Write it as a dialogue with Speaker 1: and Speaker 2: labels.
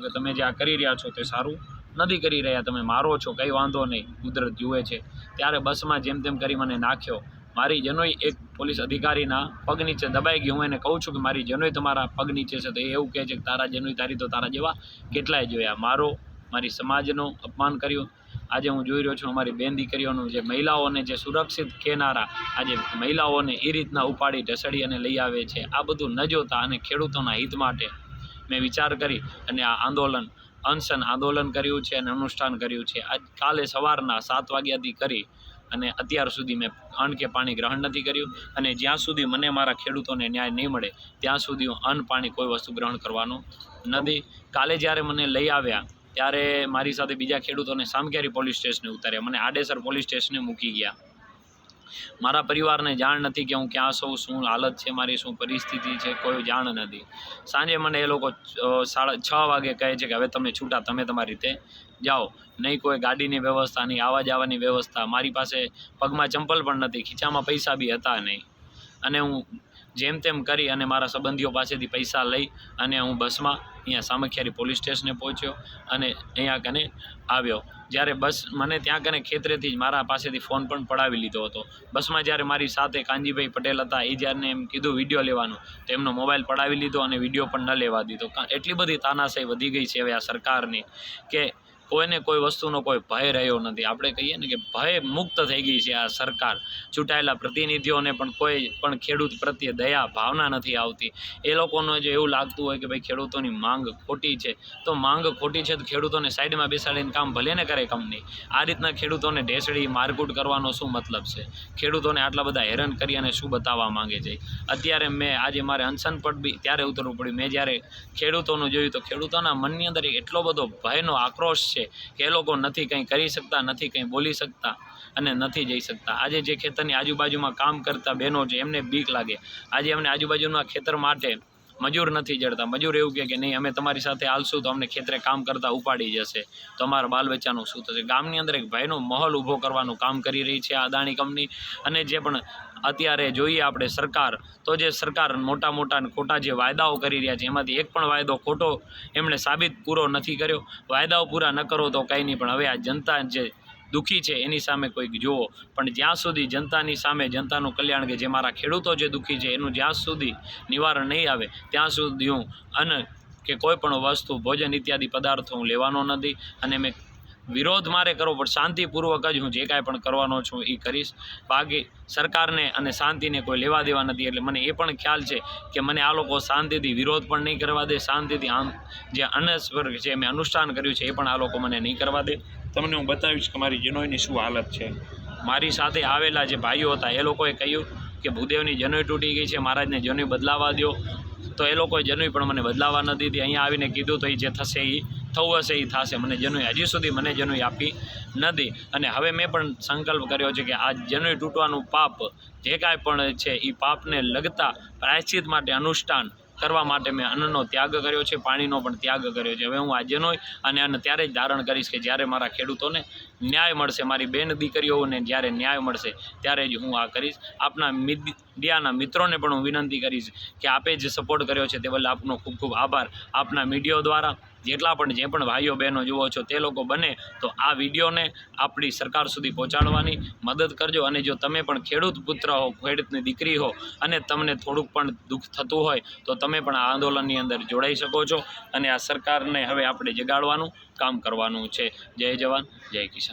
Speaker 1: તો કે તમે જે આ કરી રહ્યા છો તે સારું નથી કરી રહ્યા, તમે મારો છો, કંઈ વાંધો નહીં, કુદરત જુએ છે. ત્યારે બસમાં જેમ તેમ કરી મને નાખ્યો. મારી જનોઈ એક પોલીસ અધિકારીના પગ નીચે દબાઈ ગઈ હું એને કહું છું કે મારી જનોઈ તમારા પગ નીચે છે. તો એ એવું કહે છે કે તારા જનોઈ તારી તો તારા જેવા કેટલાય જોયા. મારો, મારી સમાજનો અપમાન કર્યું. આજે હું જોઈ રહ્યો છું અમારી બેન દીકરીઓનું જે મહિલાઓને જે સુરક્ષિત કહેનારા આજે મહિલાઓને એ રીતના ઉપાડી ઢસડી અને લઈ આવે છે. આ બધું ન જોતા અને ખેડૂતોના હિત માટે મેં વિચાર કરી અને આ આંદોલન અનશન આંદોલન કર્યું છે અને અનુષ્ઠાન કર્યું છે. આજ કાલે સવારના સાત વાગ્યાથી કરી અને અત્યાર સુધી મેં અન્ન કે પાણી ગ્રહણ નથી કર્યું અને જ્યાં સુધી મને મારા ખેડૂતોને ન્યાય નહીં મળે, ત્યાં સુધી હું અન્ન, પાણી કોઈ વસ્તુ ગ્રહણ કરવાનું નથી. કાલે જ્યારે મને લઈ આવ્યા, ત્યારે મારી સાથે બીજા ખેડૂતોને સામકેરી પોલીસ સ્ટેશને ઉતાર્યા. મને આડેસર પોલીસ સ્ટેશને મૂકી ગયા. મારા પરિવારને જાણ નથી કે હું ક્યાં છું શું હાલત છે મારી, શું પરિસ્થિતિ છે, કોઈ જાણ નથી. સાંજે મને એ લોકો સાડા છ વાગે કહે છે કે હવે તમે છૂટા, તમે તમારી રીતે જાઓ. નહીં કોઈ ગાડીની વ્યવસ્થા, નહીં આવવા જવાની વ્યવસ્થા. મારી પાસે પગમાં ચંપલ પણ નથી, ખીચામાં પૈસા બી હતા નહીં. અને હું જેમ તેમ કરી અને મારા સંબંધીઓ પાસેથી પૈસા લઈ અને હું બસમાં અહીંયા સામખિયારી પોલીસ સ્ટેશને પહોંચ્યો અને અહીંયા કને આવ્યો. જ્યારે બસ મને ત્યાં કને ખેતરેથી જ મારા પાસેથી ફોન પણ પડાવી લીધો હતો. બસમાં જ્યારે મારી સાથે કાનજીભાઈ પટેલ હતા, એ જ્યારે એમ કીધું, વીડિયો લેવાનું. તો એમનો મોબાઈલ પડાવી લીધો અને વીડિયો પણ ન લેવા દીધો. એટલી બધી તાનાશાહી વધી ગઈ છે હવે આ સરકારની કે કોઈને કોઈ વસ્તુનો કોઈ ભય રહ્યો નથી. આપણે કહીએ ને કે ભય મુક્ત થઈ ગઈ છે આ સરકાર. ચૂંટાયેલા પ્રતિનિધિઓને પણ કોઈ પણ ખેડૂત પ્રત્યે દયા, ભાવના નથી આવતી. એ લોકોને જો એવું લાગતું હોય કે ભાઈ ખેડૂતોની માંગ ખોટી છે, તો માંગ ખોટી છે તો ખેડૂતોને સાઈડમાં બેસાડીને કામ ભલે ને કરે કંપની. આ રીતના ખેડૂતોને ઢેસડી મારકૂટ કરવાનો શું મતલબ છે? ખેડૂતોને આટલા બધા હેરાન કરી અને શું બતાવવા માંગે છે? અત્યારે મેં આજે મારે અનશન પર બી ત્યારે ઉતરવું પડ્યું. મેં જ્યારે ખેડૂતોનું જોયું તો ખેડૂતોના મનની અંદર એટલો બધો ભયનો આક્રોશ છે કે એ લોકો નથી કંઈ કરી શકતા, નથી કંઈ બોલી શકતા અને નથી જઈ શકતા. આજે જે ખેતરની આજુબાજુમાં કામ કરતા બહેનો છે, એમને બીક લાગે. આજે એમને આજુબાજુના ખેતર માટે મજૂર નથી જડતા. મજૂર એવું કહે કે નહીં, અમે તમારી સાથે હાલશું તો અમને ખેતરે કામ કરતા ઉપાડી જશે. તો અમારા બાલ બચ્ચાનું શું થશે? ગામની અંદર એક ભયનો માહોલ ઊભો કરવાનું કામ કરી રહી છે આ અદાણી કંપની. અને જે પણ અત્યારે જોઈએ આપણે સરકાર, તો જે સરકાર મોટા મોટા અને ખોટા જે વાયદાઓ કરી રહ્યા છે, એમાંથી એક પણ વાયદો ખોટો એમણે સાબિત પૂરો નથી કર્યો. વાયદાઓ પૂરા ન કરો તો કંઈ નહીં, પણ હવે આ જનતા જે દુઃખી છે, એની સામે કોઈક જુઓ. પણ જ્યાં સુધી જનતાની સામે, જનતાનું કલ્યાણ કે જે મારા ખેડૂતો જે દુઃખી છે, એનું જ્યાં સુધી નિવારણ નહીં આવે, ત્યાં સુધી હું અન્ન કે કોઈ પણ વસ્તુ, ભોજન ઇત્યાદિ પદાર્થો હું લેવાનો નથી અને મેં વિરોધ મારે કરવો પણ શાંતિપૂર્વક જ હું જે કાંઈ પણ કરવાનો છું એ કરીશ. બાકી સરકારને અને શાંતિને કોઈ લેવા દેવા નથી. એટલે મને એ પણ ખ્યાલ છે કે મને આ લોકો શાંતિથી વિરોધ પણ નહીં કરવા દે શાંતિથી આમ જે અનસ્વર્ગ છે મેં અનુષ્ઠાન કર્યું છે એ પણ આ લોકો મને નહીં કરવા દે. તમને હું બતાવીશ કે મારી જનોઈની શું હાલત છે. મારી સાથે આવેલા જે ભાઈઓ હતા એ લોકોએ કહ્યું કે ભૂદેવની જનોઈ તૂટી ગઈ છે મહારાજને જનોઈ બદલાવા દો તો એ લોકોએ જનોઈ પણ મને બદલાવા નથી દીધી. અહીંયા આવીને કીધું તો એ જે થશે એ થવું હશે એ થશે. મને જનોઈ હજી સુધી મને જનોઈ આપી નથી. અને હવે મેં પણ સંકલ્પ કર્યો છે કે આ જનોઈ તૂટવાનું પાપ જે કાંઈ પણ છે એ પાપને લગતા પ્રાયશ્ચિત માટે અનુષ્ઠાન કરવા માટે મેં અન્નનો ત્યાગ કર્યો છે, પાણીનો પણ ત્યાગ કર્યો છે. હવે હું આ જનોઈ અને અન્ન ત્યારે જ ધારણ કરીશ કે જ્યારે મારા ખેડૂતોને ન્યાય મળશે મારી બેન દીકરીઓને જ્યારે ન્યાય મળશે ત્યારે જ હું આ કરીશ. આપના મીડિયાના મિત્રોને પણ હું વિનંતી કરીશ કે આપે જે સપોર્ટ કર્યો છે તે બદલ આપનો ખૂબ ખૂબ આભાર. આપના મીડિયો દ્વારા જેટલા પણ જે પણ ભાઈઓ બહેનો જુઓ છો તે લોકો બને તો આ વિડીયોને આપણી સરકાર સુધી પહોંચાડવાની મદદ કરજો અને જો તમે પણ ખેડૂત પુત્ર હો, ખેડૂતની દીકરી હો અને તમને થોડુંક પણ દુઃખ થતું હોય તો તમે પણ આ આંદોલનની અંદર જોડાઈ શકો છો અને આ સરકારને હવે આપણે જગાડવાનું, કામ કરવાનું છે. જય જવાન, જય કિસાન.